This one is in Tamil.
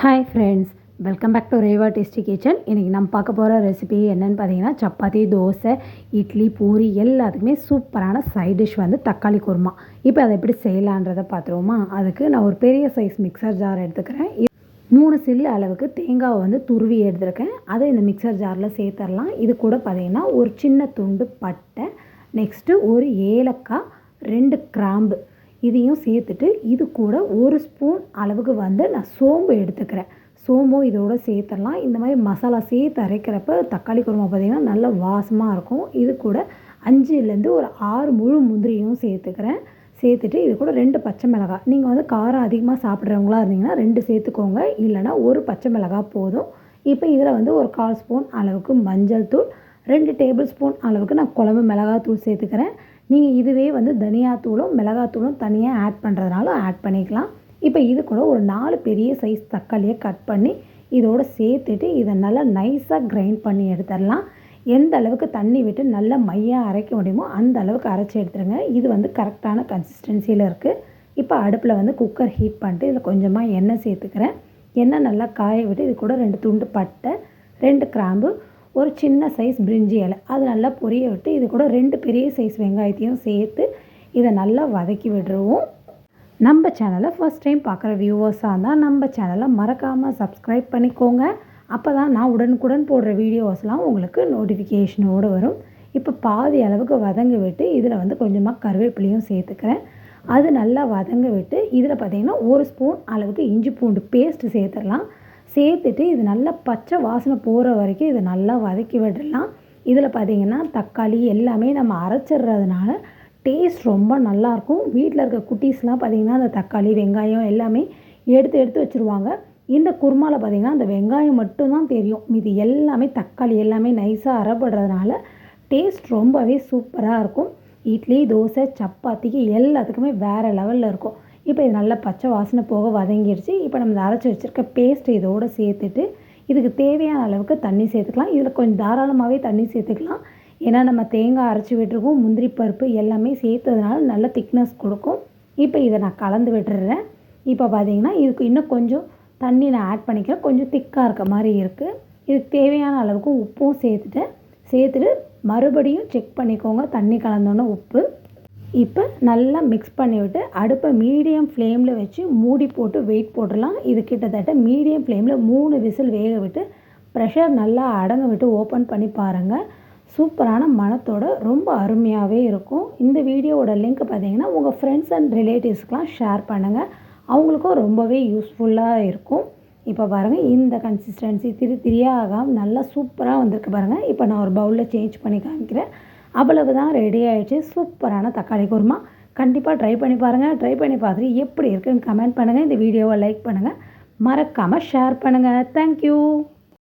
Hi friends welcome back to Reva tasty kitchen இன்றைக்கி நம்ம பார்க்க போகிற ரெசிபி என்னென்னு பார்த்தீங்கன்னா சப்பாத்தி தோசை இட்லி பூரி எல்லாத்துக்குமே சூப்பரான சைட் டிஷ் வந்து தக்காளி குருமா. இப்போ அதை எப்படி செய்யலான்றதை பார்த்துருவோமா? அதுக்கு நான் ஒரு பெரிய சைஸ் மிக்சர் ஜார் எடுத்துக்கிறேன். மூணு சில்லு அளவுக்கு தேங்காவை வந்து துருவி எடுத்துருக்கேன். அதை இந்த மிக்சர் ஜாரில் சேர்த்துடலாம். இது கூட பார்த்தீங்கன்னா ஒரு சின்ன துண்டு பட்டை நெக்ஸ்ட்டு ஒரு ஏலக்காய் ரெண்டு கிராம்பு. இதையும் சேர்த்துட்டு இது கூட ஒரு ஸ்பூன் அளவுக்கு வந்து நான் சோம்பு எடுத்துக்கிறேன். சோம்பும் இதோட சேர்த்துடலாம். இந்த மாதிரி மசாலா சேர்த்து அரைக்கிறப்ப தக்காளி குருமா பார்த்திங்கன்னா நல்ல வாசமாக இருக்கும். இது கூட அஞ்சுலேருந்து ஒரு ஆறு முழு முந்திரியும் சேர்த்துக்கிறேன். சேர்த்துட்டு இது கூட ரெண்டு பச்சை மிளகாய். நீங்கள் வந்து காரம் அதிகமாக சாப்பிட்றவங்களா இருந்தீங்கன்னா ரெண்டு சேர்த்துக்கோங்க. இல்லைனா ஒரு பச்சை மிளகாய் போதும். இப்போ இதில் வந்து ஒரு கால் ஸ்பூன் அளவுக்கு மஞ்சள் தூள் ரெண்டு டேபிள் ஸ்பூன் அளவுக்கு நான் குழம்பு மிளகாய் தூள் சேர்த்துக்கிறேன். நீங்கள் இதுவே வந்து தனியாத்தூளும் மிளகாத்தூளும் தனியாக ஆட் பண்ணுறதுனாலும் ஆட் பண்ணிக்கலாம். இப்போ இது கூட ஒரு நாலு பெரிய சைஸ் தக்காளியை கட் பண்ணி இதோடு சேர்த்துட்டு இதை நல்லா நைஸாக கிரைண்ட் பண்ணி எடுத்துடலாம். எந்த அளவுக்கு தண்ணி விட்டு நல்லா மையாக அரைக்க முடியுமோ அந்த அளவுக்கு அரைச்சி எடுத்துருங்க இது வந்து கரெக்டான கன்சிஸ்டன்சியில் இருக்குது இப்போ அடுப்பில் வந்து குக்கர் ஹீட் பண்ணிட்டு இதில் கொஞ்சமாக எண்ணெய் சேர்த்துக்கிறேன். எண்ணெய் நல்லா காய விட்டு இது கூட ரெண்டு துண்டு பட்டை ரெண்டு கிராம்பு ஒரு சின்ன சைஸ் பிரிஞ்சி இலை. அது நல்லா பொரிய விட்டு இது கூட ரெண்டு பெரிய சைஸ் வெங்காயத்தையும் சேர்த்து இதை நல்லா வதக்கி விடுவோம் நம்ம சேனலை ஃபஸ்ட் டைம் பார்க்குற வியூவர்ஸாக இருந்தால் நம்ம சேனலை மறக்காமல் சப்ஸ்கிரைப் பண்ணிக்கோங்க. அப்போ தான் நான் உடனுக்குடன் போடுற வீடியோஸ்லாம் உங்களுக்கு நோட்டிஃபிகேஷனோடு வரும். இப்போ பாதி அளவுக்கு வதங்க விட்டு இதில் வந்து கொஞ்சமாக கருவேப்பிலையும் சேர்த்துக்கிறேன். அது நல்லா வதங்க விட்டு இதில் பார்த்திங்கன்னா ஒரு ஸ்பூன் அளவுக்கு இஞ்சி பூண்டு பேஸ்ட்டு சேர்த்துடலாம். சேர்த்துட்டு இது நல்லா பச்சை வாசனை போகிற வரைக்கும் இதை நல்லா வதக்கி விடலாம். இதில் பார்த்திங்கன்னா தக்காளி எல்லாமே நம்ம அரைச்சிடுறதுனால டேஸ்ட் ரொம்ப நல்லாயிருக்கும் வீட்டில் இருக்க குட்டீஸ்லாம் பார்த்திங்கன்னா அந்த தக்காளி வெங்காயம் எல்லாமே எடுத்து எடுத்து வச்சுருவாங்க. இந்த குருமாவில் பார்த்திங்கன்னா அந்த வெங்காயம் மட்டும்தான் தெரியும். இது எல்லாமே தக்காளி எல்லாமே நைஸாக அறப்படுறதுனால டேஸ்ட் ரொம்பவே சூப்பராக இருக்கும். இட்லி தோசை சப்பாத்திக்கு எல்லாத்துக்குமே வேறு லெவலில் இருக்கும். இப்போ இது நல்லா பச்சை வாசனை போக வதங்கிடுச்சு இப்போ நம்ம அரைச்சி வச்சுருக்க பேஸ்ட் இதோடு சேர்த்துட்டு இதுக்கு தேவையான அளவுக்கு தண்ணி சேர்த்துக்கலாம். இதில் கொஞ்சம் தாராளமாகவே தண்ணி சேர்த்துக்கலாம். ஏன்னா நம்ம தேங்காய் அரைச்சி விட்டுருக்கோம் முந்திரி பருப்பு எல்லாமே சேர்த்ததுனால நல்ல திக்னஸ் கொடுக்கும். இப்போ இதை நான் கலந்து விட்டுறேன் இப்போ பார்த்தீங்கன்னா இதுக்கு இன்னும் கொஞ்சம் தண்ணி நான் ஆட் பண்ணிக்கிறேன். கொஞ்சம் திக்காக இருக்க மாதிரி இருக்குது இதுக்கு தேவையான அளவுக்கு உப்பும் சேர்த்துட்டேன். சேர்த்துட்டு மறுபடியும் செக் பண்ணிக்கோங்க. தண்ணி கலந்தோன்னே உப்பு. இப்போ நல்லா மிக்ஸ் பண்ணிவிட்டு அடுப்பை மீடியம் ஃப்ளேமில் வச்சு மூடி போட்டு வெயிட் போட்டுடலாம். இது கிட்டத்தட்ட மீடியம் ஃப்ளேமில் மூணு விசில் வேக விட்டு ப்ரெஷர் நல்லா அடங்க விட்டு ஓப்பன் பண்ணி பாருங்கள் சூப்பரான மனத்தோட ரொம்ப அருமையாகவே இருக்கும். இந்த வீடியோவோட லிங்க் பார்த்தீங்கன்னா உங்கள் ஃப்ரெண்ட்ஸ் அண்ட் ரிலேட்டிவ்ஸ்க்கெலாம் ஷேர் பண்ணுங்கள் அவங்களுக்கும் ரொம்பவே யூஸ்ஃபுல்லாக இருக்கும். இப்போ பாருங்கள் இந்த கன்சிஸ்டன்சி திரு திரியாக நல்லா சூப்பராக வந்திருக்கு பாருங்கள் இப்போ நான் ஒரு பவுலில் சேஞ்ச் பண்ணி காமிக்கிறேன். அவ்வளவு தான் ரெடி ஆகிடுச்சு சூப்பரான தக்காளி குருமா. கண்டிப்பாக ட்ரை பண்ணி பாருங்கள் ட்ரை பண்ணி பார்த்துட்டு எப்படி இருக்குன்னு கமெண்ட் பண்ணுங்கள் இந்த வீடியோவை லைக் பண்ணுங்கள் மறக்காமல் ஷேர் பண்ணுங்கள் தேங்க்யூ